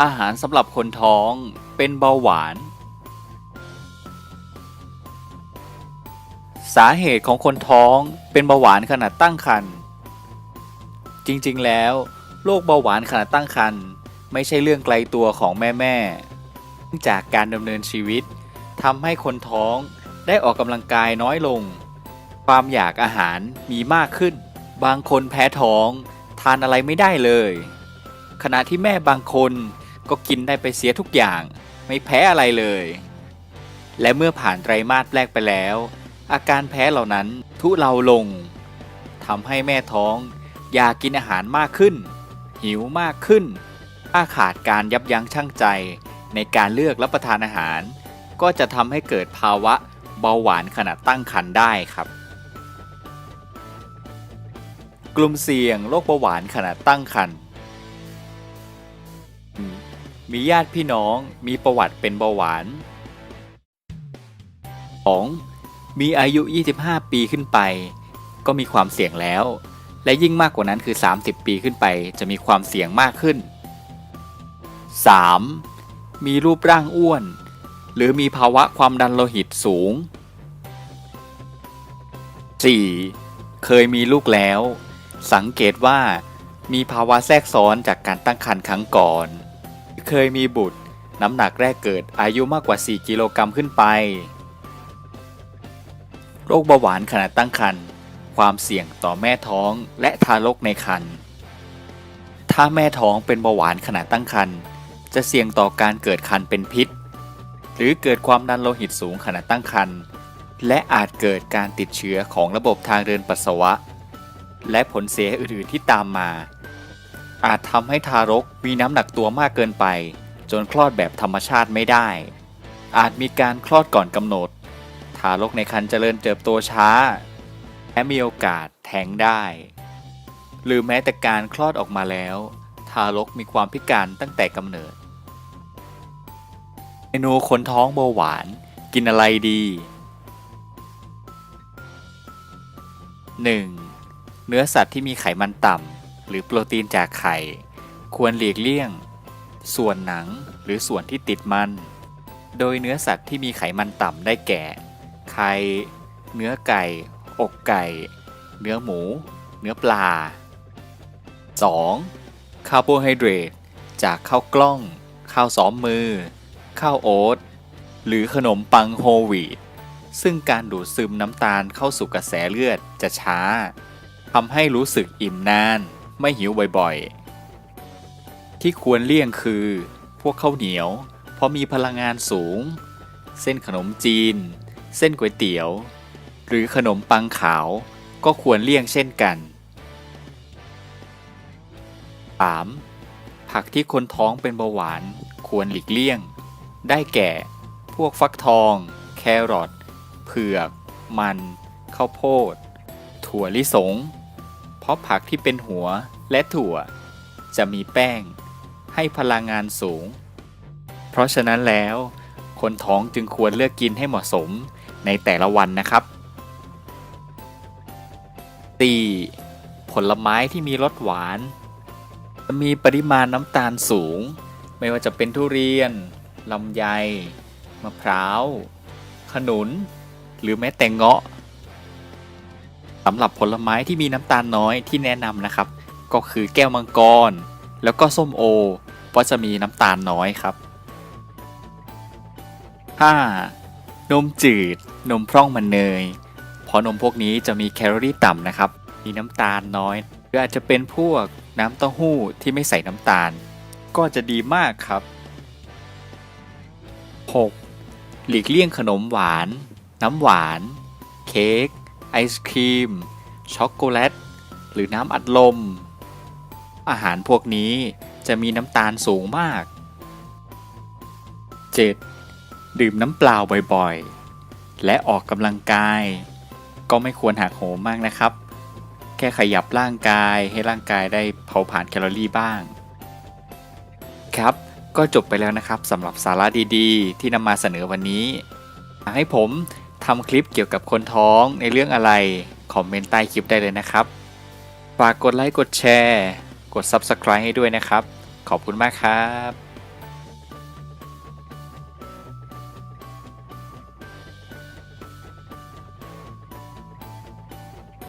อาหารสำหรับคนท้องเป็นเบาหวาน สาเหตุของคนท้องเป็นเบาหวานขณะตั้งครรภ์จริงๆแล้วโรคเบาหวานขณะตั้งครรภ์ไม่ใช่เรื่องไกลตัวของแม่ๆเนื่องจากการดำเนินชีวิตทำให้คนท้องได้ออกกำลังกายน้อยลง ความอยากอาหารมีมากขึ้น บางคนแพ้ท้อง ทานอะไรไม่ได้เลย ขณะที่แม่บางคน ก็กินได้ไปเสียทุกอย่าง ไม่แพ้อะไรเลย และเมื่อผ่านไตรมาสแรกไปแล้ว อาการแพ้เหล่านั้นทุเลาลงทำให้แม่ท้องอยากกินอาหารมากขึ้น หิวมากขึ้นถ้าขาดการยับยั้งชั่งใจในการเลือกรับประทานอาหาร ก็จะทำให้เกิดภาวะเบาหวานขณะตั้งครรภ์ได้ครับ กลุ่มเสี่ยงโรคเบาหวานขณะตั้งครรภ์ มีญาติพี่น้องมีประวัติเป็นเบาหวาน 2. มีอายุ 25 ปีขึ้นไป ก็มีความเสี่ยงแล้ว และยิ่งมากกว่านั้นคือ 30 ปีขึ้นไปจะมีความเสี่ยงมากขึ้น 3. มีรูปร่างอ้วน หรือมีภาวะความดันโลหิตสูง 4. เคยมีลูกแล้ว สังเกตว่า มีภาวะแทรกซ้อนจากการตั้งครรภ์ครั้งก่อน เคยมีบุตร น้ำหนักแรกเกิดอายุมากกว่า 4 กิโลกรัมขึ้นไป โรคเบาหวานขณะตั้งครรภ์ความเสี่ยงต่อแม่ท้องและทารกในครรภ์ถ้าแม่ท้องเป็นเบาหวานขณะตั้งครรภ์จะเสี่ยงต่อการเกิดคันเป็นพิษ หรือเกิดความดันโลหิตสูงขณะตั้งครรภ์และอาจเกิดการติดเชื้อของระบบทางเดินปัสสาวะ และผลเสียอื่นๆที่ตามมา อาจทำให้ทารกมีน้ำหนักตัวมากเกินไป จนคลอดแบบธรรมชาติไม่ได้ อาจมีการคลอดก่อนกำหนด ทารกในครรภ์เจริญเติบโตช้า และมีโอกาสแท้งได้ หรือแม้แต่การคลอดออกมาแล้ว ทารกมีความพิการตั้งแต่กำเนิดเมนูคนท้องเบาหวานกินอะไรดี 1. เนื้อสัตว์ที่มีไขมันต่ำ หรือโปรตีนจากไข่ ควรหลีกเลี่ยง ส่วนหนังหรือส่วนที่ติดมัน โดยเนื้อสัตว์ที่มีไขมันต่ำได้แก่ ไข่ เนื้อไก่ อกไก่ เนื้อหมู เนื้อปลา 2. คาร์โบไฮเดรตจากข้าวกล้อง ข้าวซ้อมมือ ข้าวโอ๊ตหรือขนมปังโฮลวีตซึ่งการดูดซึมน้ำตาลเข้าสู่กระแสเลือดจะช้าทำให้รู้สึกอิ่มนาน ไม่หิวบ่อยๆ ที่ควรเลี่ยงคือ พวกข้าวเหนียว เพราะมีพลังงานสูง เส้นขนมจีน เส้นก๋วยเตี๋ยว หรือขนมปังขาวก็ควรเลี่ยงเช่นกัน 3. ผักที่คนท้องเป็นเบาหวานควรหลีกเลี่ยง ได้แก่ พวกฟักทอง แครอทเผือก มัน ข้าวโพด ถั่วลิสง เพราะผักที่เป็นหัวและถั่ว จะมีแป้ง ให้พลังงานสูง เพราะฉะนั้นแล้ว คนท้องจึงควรเลือกกินให้เหมาะสมในแต่ละวันนะครับ 4. ผลไม้ที่มีรสหวาน จะมีปริมาณน้ำตาลสูง ไม่ว่าจะเป็นทุเรียนลำไย มะพร้าว ขนุน หรือแม้แต่เงาะ สำหรับผลไม้ที่มีน้ำตาลน้อยที่แนะนำนะครับ ก็คือแก้วมังกร แล้วก็ส้มโอ เพราะจะมีน้ำตาลน้อยครับ 5. นมจืด นมพร่องมันเนย เพราะนมพวกนี้จะมีแคลอรี่ต่ำนะครับ มีน้ำตาลน้อยหรืออาจจะเป็นพวกน้ำเต้าหู้ที่ไม่ใส่น้ำตาล ก็จะดีมากครับ 6. หลีกเลี่ยงขนมหวาน น้ำหวาน เค้ก ไอศครีม ช็อกโกแลต หรือน้ำอัดลม อาหารพวกนี้จะมีน้ำตาลสูงมาก 7. ดื่มน้ำเปล่าบ่อยๆ และออกกำลังกาย ก็ไม่ควรหักโหมมากนะครับ แค่ขยับร่างกายให้ร่างกายได้เผาผลาญแคลอรี่บ้าง ครับก็จบไปแล้วนะครับสำหรับสาระดีๆ ที่นำมาเสนอวันนี้ ให้ผม ทำคลิปเกี่ยวกับคนท้องในเรื่องอะไร คอมเมนต์ใต้คลิปได้เลยนะครับ ฝากกดไลค์กดแชร์ กด Subscribe ให้ด้วยนะครับ ขอบคุณมากครับ